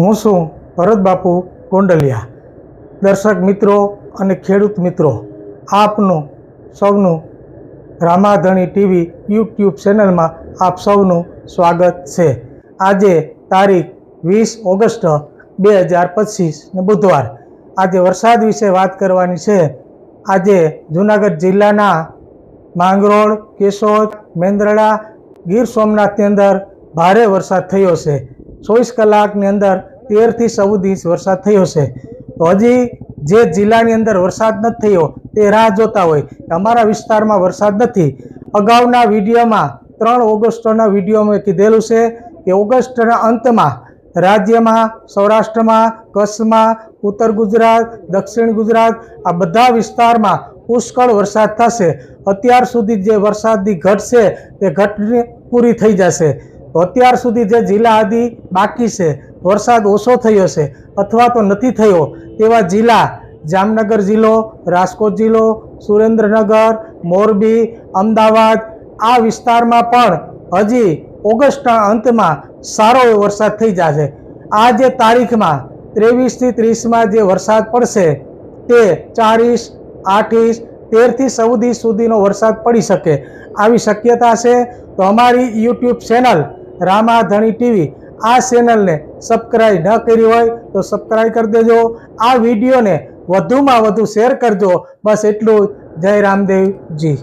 હું છું ભરતબાપુ ગોંડલિયા. દર્શક મિત્રો અને ખેડૂત મિત્રો, આપનું, સૌનું રામાધણી ટીવી યુટ્યુબ ચેનલમાં આપ સૌનું સ્વાગત છે. આજે તારીખ વીસ ઓગસ્ટ બે હજાર પચીસને બુધવાર. આજે વરસાદ વિશે વાત કરવાની છે. આજે જૂનાગઢ જિલ્લાના માંગરોળ, કેશોદ, મેંદરડા, ગીર સોમનાથની અંદર ભારે વરસાદ થયો છે. ચોવીસ કલાકની અંદર તેરથી ચૌદ ઇંચ વરસાદ થયો છે. તો હજી જે જિલ્લાની અંદર વરસાદ નથી થયો, તે રાહ જોતા હોય. અમારા વિસ્તારમાં વરસાદ નથી. અગાઉના વિડીયોમાં ત્રણ ઓગસ્ટના વિડીયોમાં કીધેલું છે કે ઓગસ્ટના અંતમાં રાજ્યમાં, સૌરાષ્ટ્રમાં, કચ્છમાં, ઉત્તર ગુજરાત, દક્ષિણ ગુજરાત આ બધા વિસ્તારમાં પુષ્કળ વરસાદ થશે. અત્યાર સુધી જે વરસાદની ઘટ છે, તે ઘટની પૂરી થઈ જશે. તો અત્યાર સુધી જે જિલ્લા આદિ બાકી છે, વરસાદ ઓછો થયો છે અથવા તો નથી થયો, તેવા જિલ્લા જામનગર જિલ્લો, રાજકોટ જિલ્લો, સુરેન્દ્રનગર, મોરબી, અમદાવાદ, આ વિસ્તારમાં પણ હજી ઓગસ્ટના અંતમાં સારો એવો વરસાદ થઈ જશે. આ જે તારીખમાં ત્રેવીસથી ત્રીસમાં જે વરસાદ પડશે, તે ચાળીસ, આઠીસ, તેરથી સૌદી સુધીનો વરસાદ પડી શકે. આવી શક્યતા છે? તો અમારી યુટ્યુબ ચેનલ રામાધણી ટીવી આ ચેનલને સબસ્ક્રાઈબ ન કરી હોય તો સબસ્ક્રાઈબ કરી દેજો. આ વિડીયોને વધુમાં વધુ શેર કરજો. બસ એટલું જય રામદેવજી.